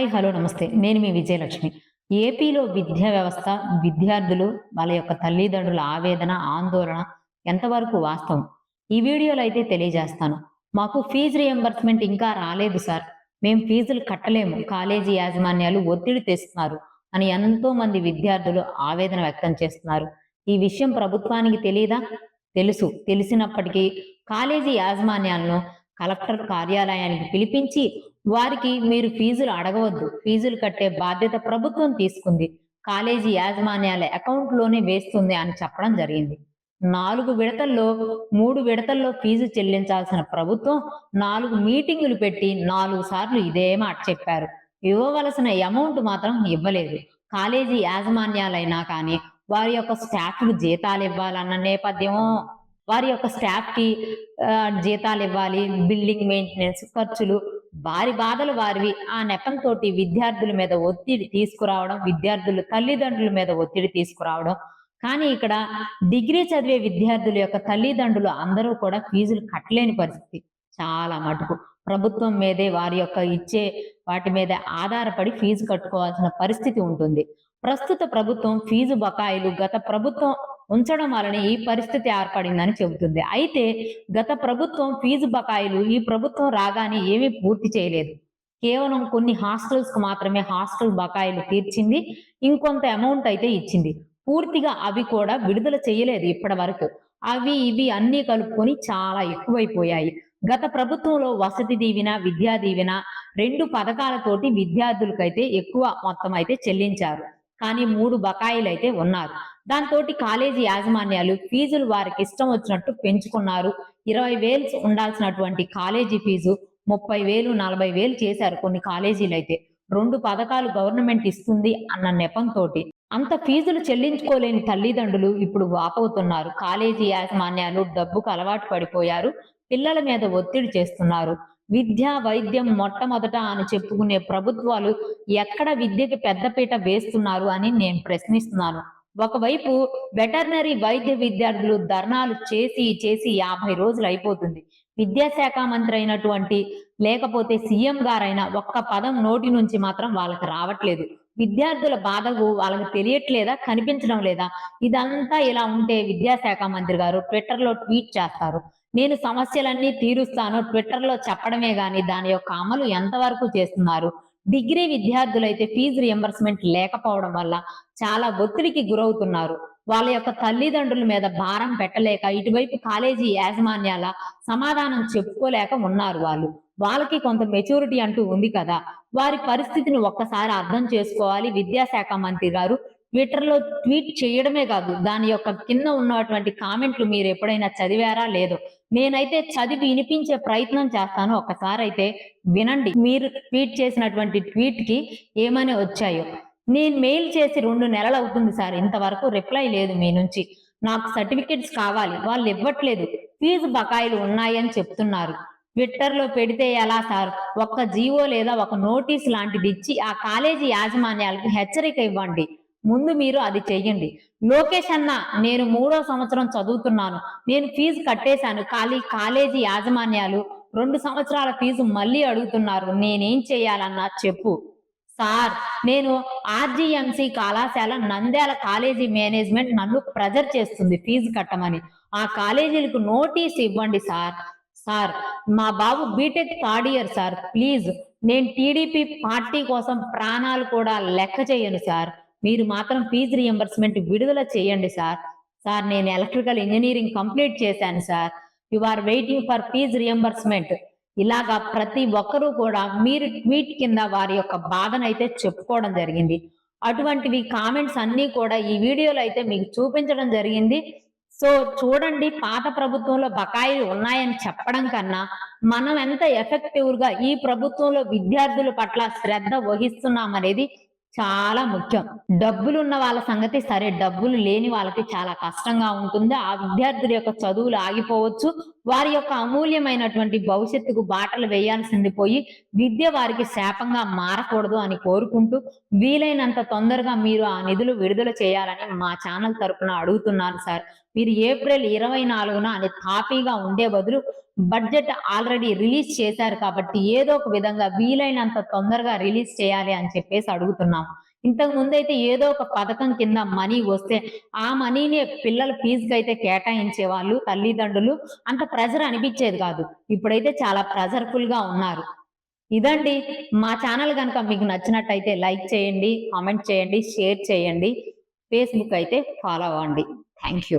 Hi hello నమస్తే. నేను మీ విజయలక్ష్మి. ఏపీలో విద్యా వ్యవస్థ విద్యార్థులు వాళ్ళ యొక్క తల్లిదండ్రుల ఆవేదన ఆందోళన ఎంతవరకు వాస్తవం? ఈ వీడియోలో అయితే తెలియజేస్తాను. మాకు ఫీజు రియంబర్స్మెంట్ ఇంకా రాలేదు సార్. మేము ఫీజులు కట్టలేము. కాలేజీ యాజమాన్యాలు ఒత్తిడి తెస్తున్నారు అని ఎంతో మంది విద్యార్థులు ఆవేదన వ్యక్తం చేస్తున్నారు. ఈ విషయం ప్రభుత్వానికి తెలియదా తెలుసు. తెలిసినప్పటికీ కాలేజీ యాజమాన్యాలను కలెక్టర్ కార్యాలయానికి పిలిపించి వారికి మీరు ఫీజులు అడగవద్దు. ఫీజులు కట్టే బాధ్యత ప్రభుత్వం తీసుకుంది. కాలేజీ యాజమాన్యాల అకౌంట్లోనే వేస్తుంది అని చెప్పడం జరిగింది. నాలుగు విడతల్లో మూడు విడతల్లో ఫీజు చెల్లించాల్సిన ప్రభుత్వం నాలుగు మీటింగులు పెట్టి నాలుగు సార్లు ఇదే మాట చెప్పారు. ఇవ్వవలసిన అమౌంట్ మాత్రం ఇవ్వలేదు. కాలేజీ యాజమాన్యాలైనా కానీ వారి యొక్క స్టాఫ్కు జీతాలు ఇవ్వాలన్న నేపథ్యమో వారి యొక్క స్టాఫ్కి జీతాలు ఇవ్వాలి. బిల్డింగ్ మెయింటెనెన్స్ ఖర్చులు వారి బాధలు వారివి. ఆ నెపంతో విద్యార్థుల మీద ఒత్తిడి తీసుకురావడం విద్యార్థులు తల్లిదండ్రుల మీద ఒత్తిడి తీసుకురావడం. కానీ ఇక్కడ డిగ్రీ చదివే విద్యార్థుల యొక్క తల్లిదండ్రులు అందరూ కూడా ఫీజులు కట్టలేని పరిస్థితి. చాలా మటుకు. ప్రభుత్వం మీదే వారి యొక్క ఇచ్చే వాటి మీద ఆధారపడి ఫీజు కట్టుకోవాల్సిన పరిస్థితి ఉంటుంది. ప్రస్తుత ప్రభుత్వం ఫీజు బకాయిలు గత ప్రభుత్వం ఉంచడం వలన ఈ పరిస్థితి ఏర్పడిందని చెబుతుంది. అయితే గత ప్రభుత్వం ఫీజు బకాయిలు ఈ ప్రభుత్వం రాగానే ఏమీ పూర్తి చేయలేదు. కేవలం కొన్ని హాస్టల్స్కు మాత్రమే హాస్టల్ బకాయిలు తీర్చింది. ఇంకొంత అమౌంట్ అయితే ఇచ్చింది. పూర్తిగా అవి కూడా విడుదల చేయలేదు ఇప్పటి వరకు అవి ఇవి అన్ని కలుపుకొని చాలా ఎక్కువైపోయాయి. గత ప్రభుత్వంలో వసతి దీవెన విద్యా దీవెన రెండు పథకాలతోటి విద్యార్థులకైతే ఎక్కువ మొత్తం అయితే చెల్లించారు. కానీ మూడు బకాయిలు అయితే ఉన్నారు. దాంతో కాలేజీ యాజమాన్యాలు ఫీజులు వారికి ఇష్టం వచ్చినట్టు పెంచుకున్నారు. ఇరవై వేలు ఉండాల్సినటువంటి కాలేజీ ఫీజు ముప్పై వేలు నలభై వేలు చేశారు కొన్ని కాలేజీలు అయితే రెండు పథకాలు గవర్నమెంట్ ఇస్తుంది అన్న నెపంతో అంత ఫీజులు చెల్లించుకోలేని తల్లిదండ్రులు ఇప్పుడు వాపవుతున్నారు కాలేజీ యాజమాన్యాలు డబ్బుకు అలవాటు పడిపోయారు. పిల్లల మీద ఒత్తిడి చేస్తున్నారు. విద్య వైద్యం మొట్టమొదట అని చెప్పుకునే ప్రభుత్వాలు ఎక్కడ విద్యకి పెద్దపీట వేస్తున్నారు అని నేను ప్రశ్నిస్తున్నాను. ఒకవైపు వెటర్నరీ వైద్య విద్యార్థులు ధర్నాలు చేసి చేసి యాభై రోజులు అయిపోతుంది. విద్యాశాఖ మంత్రి అయినటువంటి లేకపోతే సీఎం గారైనా ఒక్క పదం నోటి నుంచి మాత్రం వాళ్ళకి రావట్లేదు. విద్యార్థుల బాధకు వాళ్ళకి తెలియట్లేదా? కనిపించడం లేదా? ఇదంతా ఇలా ఉంటే విద్యాశాఖ మంత్రి గారు ట్విట్టర్లో ట్వీట్ చేస్తారు. నేను సమస్యలన్నీ తీరుస్తాను. ట్విట్టర్లో చెప్పడమే గాని దాని యొక్క అమలు ఎంతవరకు చేస్తున్నారు? డిగ్రీ విద్యార్థులైతే ఫీజు రియంబర్స్మెంట్ లేకపోవడం వల్ల చాలా ఒత్తిడికి గురవుతున్నారు. వాళ్ళ యొక్క తల్లిదండ్రుల మీద భారం పెట్టలేక ఇటువైపు కాలేజీ యాజమాన్యాల సమాధానం చెప్పుకోలేక ఉన్నారు వాళ్ళు. వాళ్ళకి కొంత మెచ్యూరిటీ అంటూ ఉంది కదా. వారి పరిస్థితిని ఒక్కసారి అర్థం చేసుకోవాలి. విద్యాశాఖ మంత్రి గారు ట్విట్టర్లో ట్వీట్ చేయడమే కాదు దాని యొక్క కింద ఉన్నటువంటి కామెంట్లు మీరు ఎప్పుడైనా చదివారా లేదో. నేనైతే చదివి వినిపించే ప్రయత్నం చేస్తాను. ఒకసారి అయితే వినండి. మీరు ట్వీట్ చేసినటువంటి ట్వీట్కి ఏమని వచ్చాయో. నేను మెయిల్ చేసి రెండు నెలలు అవుతుంది సార్. ఇంతవరకు రిప్లై లేదు మీ నుంచి. నాకు సర్టిఫికెట్స్ కావాలి. వాళ్ళు ఇవ్వట్లేదు. ఫీజు బకాయిలు ఉన్నాయని చెప్తున్నారు. ట్విట్టర్లో పెడితే ఎలా సార్? ఒక్క జీవో లేదా ఒక నోటీస్ లాంటిది ఇచ్చి ఆ కాలేజీ యాజమాన్యాలకు హెచ్చరిక ఇవ్వండి. ముందు మీరు అది చెయ్యండి. లోకేష్ అన్న నేను మూడో సంవత్సరం చదువుతున్నాను. నేను ఫీజు కట్టేశాను. ఖాళీ కాలేజీ యాజమాన్యాలు రెండు సంవత్సరాల ఫీజు మళ్ళీ అడుగుతున్నారు. నేనేం చేయాలన్నా చెప్పు. సార్ నేను ఆర్జీఎంసీ కళాశాల నంద్యాల కాలేజీ మేనేజ్మెంట్ నన్ను ప్రెజర్ చేస్తుంది ఫీజు కట్టమని. ఆ కాలేజీలకు నోటీస్ ఇవ్వండి సార్. సార్ మా బాబు BTech third year sir. Please నేను టీడీపీ పార్టీ కోసం ప్రాణాలు కూడా లెక్క చేయను సార్. మీరు మాత్రం ఫీజు రియంబర్స్మెంట్ విడుదల చేయండి సార్. సార్ నేను ఎలక్ట్రికల్ ఇంజనీరింగ్ కంప్లీట్ చేశాను sir. You are waiting for fee reimbursement. ఇలాగా ప్రతి ఒక్కరూ కూడా మీరు ట్వీట్ కింద వారి యొక్క బాధను అయితే చెప్పుకోవడం జరిగింది. అటువంటివి కామెంట్స్ అన్నీ కూడా ఈ వీడియోలో అయితే మీకు చూపించడం జరిగింది. సో చూడండి పాత ప్రభుత్వంలో బకాయిలు ఉన్నాయని చెప్పడం కన్నా మనం ఎంత ఎఫెక్టివ్గా ఈ ప్రభుత్వంలో విద్యార్థుల పట్ల శ్రద్ధ వహిస్తున్నాం అనేది చాలా ముఖ్యం. డబ్బులు ఉన్న వాళ్ళ సంగతి సరే డబ్బులు లేని వాళ్ళకి చాలా కష్టంగా ఉంటుంది. ఆ విద్యార్థుల యొక్క చదువులు ఆగిపోవచ్చు. వారి యొక్క అమూల్యమైనటువంటి భవిష్యత్తుకు బాటలు వేయాల్సింది పోయి విద్య వారికి శాపంగా మారకూడదు అని కోరుకుంటూ వీలైనంత తొందరగా మీరు ఆ నిధులు విడుదల చేయాలని మా ఛానల్ తరపున అడుగుతున్నాను సార్. మీరు ఏప్రిల్ ఇరవై నాలుగున అది కాపీగా ఉండే బదులు బడ్జెట్ ఆల్రెడీ రిలీజ్ చేశారు కాబట్టి ఏదో ఒక విధంగా వీలైనంత తొందరగా రిలీజ్ చేయాలి అని చెప్పేసి అడుగుతున్నాం ఇంతకు ముందైతే ఏదో ఒక పథకం కింద మనీ వస్తే ఆ మనీని పిల్లల ఫీజుకి అయితే కేటాయించే వాళ్ళు తల్లిదండ్రులు. అంత ప్రెజర్ అనిపించేది కాదు. ఇప్పుడైతే చాలా ప్రెజర్ఫుల్గా ఉన్నారు. ఇదండి. మా ఛానల్ కనుక మీకు నచ్చినట్టయితే లైక్ చేయండి కామెంట్ చేయండి షేర్ చేయండి. ఫేస్బుక్ అయితే ఫాలో అవ్వండి. Thank you.